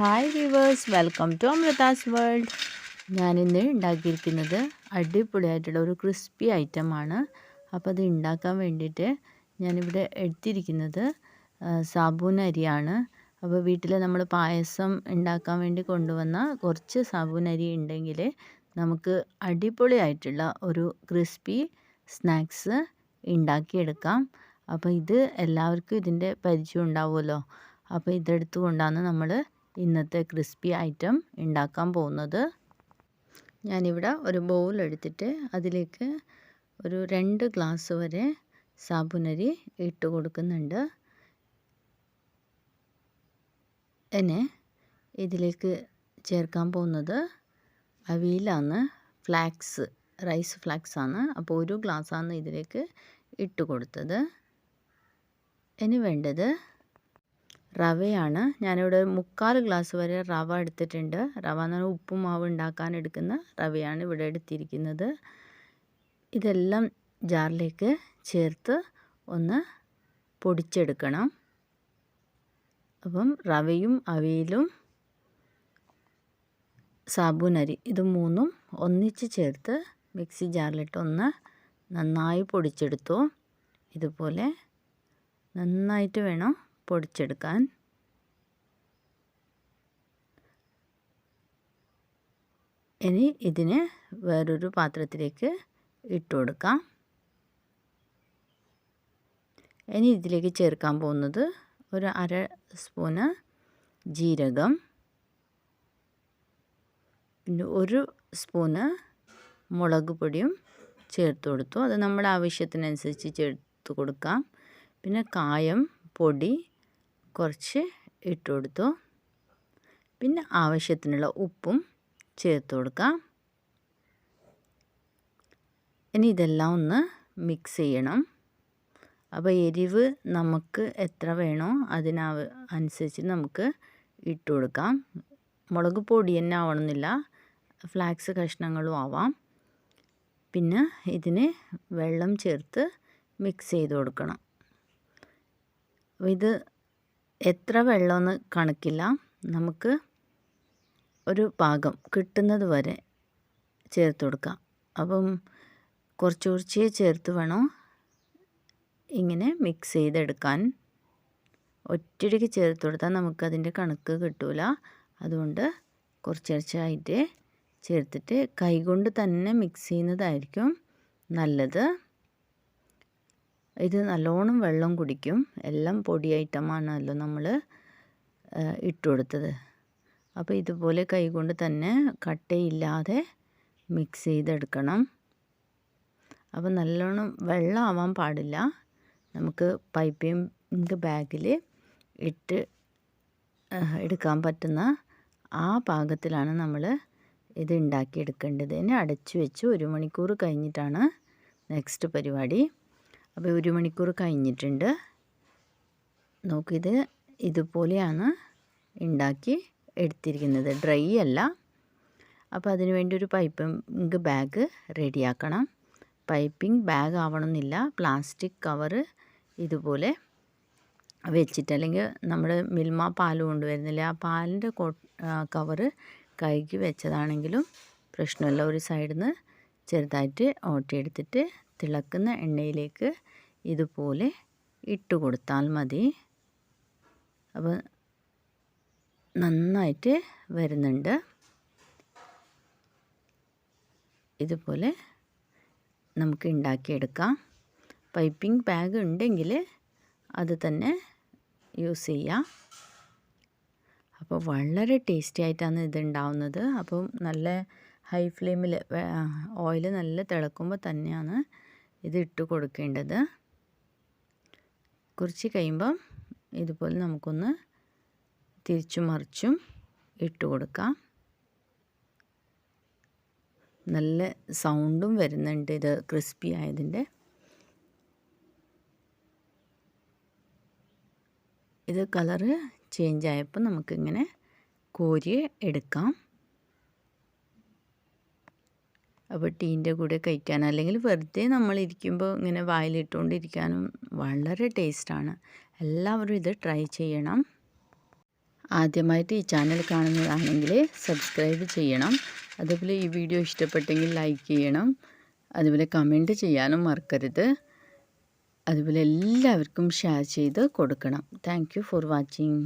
Hi viewers welcome to Amrita's world ഞാനിന്ന് ഉണ്ടാക്കിയിരിക്കുന്നത് അടിപൊളിയായിട്ടുള്ള ഒരു ക്രിസ്പി ഐറ്റമാണ് അപ്പോൾ അത് ഉണ്ടാക്കാൻ വേണ്ടിയിട്ട് ഞാനിവിടെ എടുത്തിരിക്കുന്നത് സാബൂൻ അരിയാണ്. അപ്പോൾ വീട്ടിൽ നമ്മൾ പായസം ഉണ്ടാക്കാൻ വേണ്ടി കൊണ്ടുവന്ന കുറച്ച് സാബൂൻ അരി ഉണ്ടെങ്കിൽ നമുക്ക് അടിപൊളിയായിട്ടുള്ള ഒരു ക്രിസ്പി സ്നാക്സ് ഉണ്ടാക്കിയെടുക്കാം. അപ്പോൾ ഇത് എല്ലാവർക്കും ഇതിന്റെ പരിചയം ഉണ്ടാവുമല്ലോ. അപ്പോൾ ഇതെടുത്തുകൊണ്ടാണ് നമ്മൾ ഇന്നത്തെ ക്രിസ്പി ഐറ്റം ഉണ്ടാക്കാൻ പോകുന്നത്. ഞാനിവിടെ ഒരു ബൗൾ എടുത്തിട്ട് അതിലേക്ക് ഒരു രണ്ട് ഗ്ലാസ് വരെ സാബുനരി ഇട്ട് കൊടുക്കുന്നുണ്ട്. എന്നെ ഇതിലേക്ക് ചേർക്കാൻ പോകുന്നത് അവിയിലാണ് ഫ്ലാക്സ് റൈസ് ഫ്ലാക്സ് ആണ്. അപ്പോൾ ഒരു ഗ്ലാസ്സാണ് ഇതിലേക്ക് ഇട്ട് കൊടുത്തത്. ഇനി വേണ്ടത് റവയാണ്. ഞാനിവിടെ മുക്കാൽ ഗ്ലാസ് വരെ റവ എടുത്തിട്ടുണ്ട്. റവ എന്ന് പറഞ്ഞാൽ ഉപ്പും മാവ് ഉണ്ടാക്കാൻ എടുക്കുന്ന റവയാണ് ഇവിടെ എടുത്തിരിക്കുന്നത്. ഇതെല്ലാം ജാറിലേക്ക് ചേർത്ത് ഒന്ന് പൊടിച്ചെടുക്കണം. അപ്പം റവയും അവിയലും സാബൂനരി ഇത് മൂന്നും ഒന്നിച്ച് ചേർത്ത് മിക്സി ജാറിലിട്ട് ഒന്ന് നന്നായി പൊടിച്ചെടുത്തു. ഇതുപോലെ നന്നായിട്ട് വേണം പൊടിച്ചെടുക്കാൻ. ഇനി ഇതിനെ വേറൊരു പാത്രത്തിലേക്ക് ഇട്ട് കൊടുക്കാം. ഇനി ഇതിലേക്ക് ചേർക്കാൻ പോകുന്നത് ഒരു അര സ്പൂണ് ജീരകം. പിന്നെ ഒരു സ്പൂണ് മുളക് പൊടിയും ചേർത്ത് കൊടുത്തു. അത് നമ്മുടെ ആവശ്യത്തിനനുസരിച്ച് ചേർത്ത് കൊടുക്കാം. പിന്നെ കായം പൊടി കുറച്ച് ഇട്ട് കൊടുത്തു. പിന്നെ ആവശ്യത്തിനുള്ള ഉപ്പും ചേർത്ത് കൊടുക്കാം. ഇനി ഇതെല്ലാം ഒന്ന് മിക്സ് ചെയ്യണം. അപ്പോൾ എരിവ് നമുക്ക് എത്ര വേണോ അതിനാവ് അനുസരിച്ച് നമുക്ക് ഇട്ട് കൊടുക്കാം. മുളക് പൊടി തന്നെ ആവണമെന്നില്ല. ഫ്ലാക്സ് കഷ്ണങ്ങളും ആവാം. പിന്നെ ഇതിന് വെള്ളം ചേർത്ത് മിക്സ് ചെയ്ത് കൊടുക്കണം. ഇത് എത്ര വെള്ളമെന്ന് കണക്കില്ല. നമുക്ക് ഒരു പാകം കിട്ടുന്നത് വരെ ചേർത്ത് കൊടുക്കാം. അപ്പം കുറച്ച് കുറച്ച് ചേർത്ത് വേണം? ഇങ്ങനെ മിക്സ് ചെയ്തെടുക്കാൻ ഒറ്റയടിക്ക് ചേർത്ത് കൊടുത്താൽ നമുക്കതിന്റെ കണക്ക് കിട്ടൂല. അതുകൊണ്ട് കുറച്ച് കുറച്ചായിട്ട് ചേർത്തിട്ട് കൈകൊണ്ട് തന്നെ മിക്സ് ചെയ്യുന്നതായിരിക്കും നല്ലത്. ഇത് നല്ലോണം വെള്ളം കുടിക്കും. എല്ലാം പൊടി ഐറ്റമാണല്ലോ നമ്മൾ ഇട്ട് കൊടുത്തത് അപ്പോൾ ഇതുപോലെ കൈകൊണ്ട് തന്നെ കട്ടയില്ലാതെ മിക്സ് ചെയ്തെടുക്കണം. അപ്പോൾ നല്ലോണം വെള്ളം ആവാൻ പാടില്ല. നമുക്ക് പൈപ്പിംഗ് ബാഗിൽ ഇട്ട് എടുക്കാൻ പറ്റുന്ന ആ പാകത്തിലാണ് നമ്മൾ ഇത് ഉണ്ടാക്കിയെടുക്കേണ്ടത്. ഇനി അടച്ചു വെച്ച് ഒരു മണിക്കൂർ കഴിഞ്ഞിട്ടാണ് നെക്സ്റ്റ് പരിപാടി. അപ്പോൾ ഒരു മണിക്കൂർ കഴിഞ്ഞിട്ടുണ്ട്. നോക്കിയത് ഇതുപോലെയാണ് ഉണ്ടാക്കി എടുത്തിരിക്കുന്നത്. ഡ്രൈ അല്ല. അപ്പോൾ അതിന് വേണ്ടി ഒരു പൈപ്പിംഗ് ബാഗ് റെഡിയാക്കണം. പൈപ്പിംഗ് ബാഗ് ആവണമെന്നില്ല. പ്ലാസ്റ്റിക് കവറ് ഇതുപോലെ വെച്ചിട്ട് അല്ലെങ്കിൽ നമ്മൾ മിൽമ പാൽ കൊണ്ടുവരുന്നില്ല. ആ പാലിന്റെ കവറ് കഴുകി വെച്ചതാണെങ്കിലും പ്രശ്നമില്ല. ഒരു സൈഡിൽ നിന്ന് ചെറുതായിട്ട് ഓട്ടിയെടുത്തിട്ട് തിളക്കുന്ന എണ്ണയിലേക്ക് ഇതുപോലെ ഇട്ട് കൊടുത്താൽ മതി. അപ്പോൾ നന്നായിട്ട് വരുന്നുണ്ട്. ഇതുപോലെ നമുക്ക് ഉണ്ടാക്കിയെടുക്കാം പൈപ്പിംഗ് ബാഗ് ഉണ്ടെങ്കിൽ അത് തന്നെ യൂസ് ചെയ്യാം. അപ്പോൾ വളരെ ടേസ്റ്റി ആയിട്ടാണ് ഇത് ഉണ്ടാവുന്നത് അപ്പം നല്ല ഹൈ ഫ്ലെയിമിൽ ഓയിൽ നല്ല തിളക്കുമ്പോൾ തന്നെയാണ് ഇത് ഇട്ട് കൊടുക്കേണ്ടത്. കുറച്ച് കഴിയുമ്പം ഇതുപോലെ നമുക്കൊന്ന് തിരിച്ചു മറിച്ചും ഇട്ട് കൊടുക്കാം. നല്ല സൗണ്ടും വരുന്നുണ്ട് ഇത് ക്രിസ്പി ആയതിന്റെ. ഇത് കളറ് ചേഞ്ച് ആയപ്പോൾ നമുക്കിങ്ങനെ കോരി എടുക്കാം. അപ്പോൾ ടീന്റെ കൂടെ കഴിക്കാൻ അല്ലെങ്കിൽ വെറുതെ നമ്മളിരിക്കുമ്പോൾ ഇങ്ങനെ വായിലിട്ടുകൊണ്ടിരിക്കാനും വളരെ ടേസ്റ്റാണ് എല്ലാവരും ഇത് ട്രൈ ചെയ്യണം. ആദ്യമായിട്ട് ഈ ചാനൽ കാണുന്നതാണെങ്കിൽ സബ്സ്ക്രൈബ് ചെയ്യണം. അതുപോലെ ഈ വീഡിയോ ഇഷ്ടപ്പെട്ടെങ്കിൽ ലൈക്ക് ചെയ്യണം. അതുപോലെ കമന്റ് ചെയ്യാനും മറക്കരുത്. അതുപോലെ എല്ലാവർക്കും ഷെയർ ചെയ്ത് കൊടുക്കണം. Thank for watching